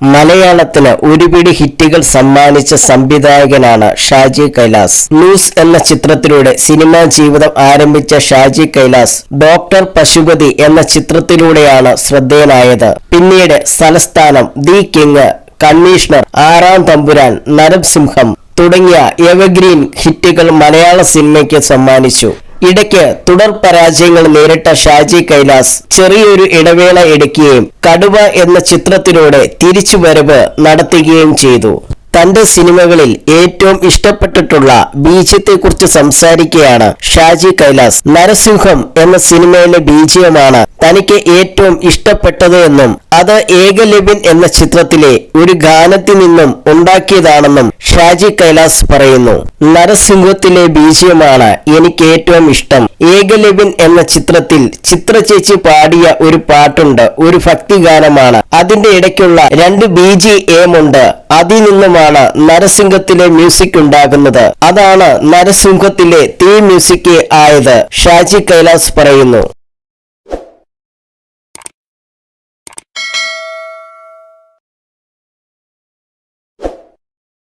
മലയാളത്തിന് ഒരുപിടി ഹിറ്റുകൾ സമ്മാനിച്ച സംവിധായകനാണ് ഷാജി കൈലാസ്. ന്യൂസ് എന്ന ചിത്രത്തിലൂടെ സിനിമാ ജീവിതം ആരംഭിച്ച ഷാജി കൈലാസ് ഡോക്ടർ പശുപതി എന്ന ചിത്രത്തിലൂടെയാണ് ശ്രദ്ധേയനായത്. പിന്നീട് സലസ്ഥാനം ദി കിങ് കമ്മീഷണർ ആറാം തമ്പുരാൻ നരസിംഹം തുടങ്ങിയ എവർഗ്രീൻ ഹിറ്റുകൾ മലയാള സിനിമയ്ക്ക് സമ്മാനിച്ചു. ഇടയ്ക്ക് തുടർ പരാജയങ്ങൾ നേരിട്ട ഷാജി കൈലാസ് ചെറിയൊരു ഇടവേള എടുക്കുകയും കടുവ എന്ന ചിത്രത്തിലൂടെ തിരിച്ചുവരവ് നടത്തുകയും ചെയ്തു. തന്റെ സിനിമകളിൽ ഏറ്റവും ഇഷ്ടപ്പെട്ടിട്ടുള്ള ബീജത്തെക്കുറിച്ച് സംസാരിക്കുകയാണ് ഷാജി കൈലാസ്. നരസിംഹം എന്ന സിനിമയിലെ ബീജമാണ് തനിക്ക് ഏറ്റവും ഇഷ്ടപ്പെട്ടത് എന്നും അത് ഏകലവ്യൻ എന്ന ചിത്രത്തിലെ ഒരു ഗാനത്തിൽ നിന്നും ഉണ്ടാക്കിയതാണെന്നും ഷാജി കൈലാസ് പറയുന്നു. നരസിംഹത്തിലെ ബീജമാണ് എനിക്ക് ഏറ്റവും ഇഷ്ടം. ഏകലവ്യൻ എന്ന ചിത്രത്തിൽ ചിത്ര ചേച്ചി പാടിയ ഒരു പാട്ടുണ്ട് ഒരു ഭക്തിഗാനമാണ്. അതിന്റെ ഇടയ്ക്കുള്ള രണ്ട് ബി ജി എം ഉണ്ട്. അതിൽ നിന്നുമാണ് നരസിംഹത്തിലെ മ്യൂസിക് ഉണ്ടാകുന്നത്. അതാണ് നരസിംഹത്തിലെ തീ മ്യൂസിക് ആയത്. ഷാജി കൈലാസ് പറയുന്നു.